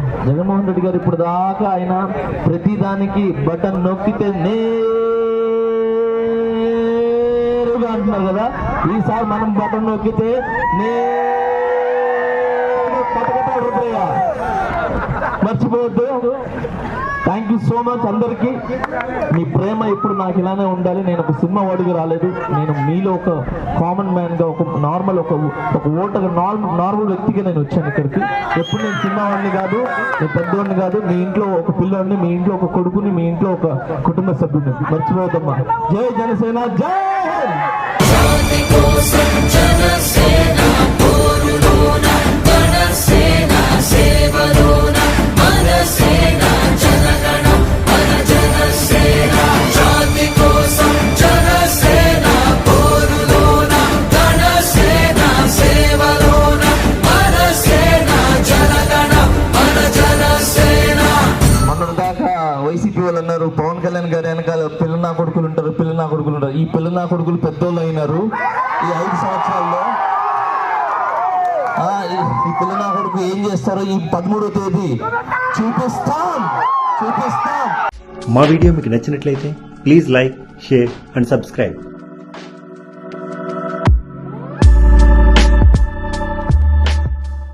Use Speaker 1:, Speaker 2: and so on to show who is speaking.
Speaker 1: జగన్మోహన్ రెడ్డి గారు ఇప్పుడు దాకా ఆయన ప్రతిదానికి బటన్ నొక్కితే నేరుగా అంటున్నారు కదా ఈసారి మనం బటన్ నొక్కితే నేరుగా మర్చిపోవద్దు. థ్యాంక్ యూ సో మచ్ అందరికీ. మీ ప్రేమ ఇప్పుడు నాకు ఇలానే ఉండాలి. నేను ఒక సినిమా వాడికి రాలేదు. నేను మీలో ఒక కామన్ మ్యాన్గా ఒక నార్మల్ ఒక ఒక ఓటర్ నార్మల్ నార్మల్ వ్యక్తిగా నేను వచ్చాను ఇక్కడికి. ఎప్పుడు నేను సినిమా వాడిని కాదు నేను పెద్దవాడిని కాదు మీ ఇంట్లో ఒక పిల్లోడిని మీ ఇంట్లో ఒక కొడుకుని మీ ఇంట్లో ఒక కుటుంబ సభ్యుడిని. మర్చిపోవద్దమ్మా. జై జనసేన జై వాళ్ళు ఉన్నారు. పవన్ కళ్యాణ్ గారి వెనకాల పిల్ల నా కొడుకులు ఉంటారు పిల్ల నా కొడుకులు ఉంటారు. ఈ పిల్ల నా కొడుకులు పెద్దోళ్ళు అయినారు. ఈ ఐదు సంవత్సరాల్లో ఈ- ఈ పిల్ల నా కొడుకు ఏం చేస్తారో ఈ పదమూడో తేదీ చూపిస్తాం. చూపిస్తాం.
Speaker 2: మా వీడియో మీకు నచ్చినట్లయితే please like share and subscribe.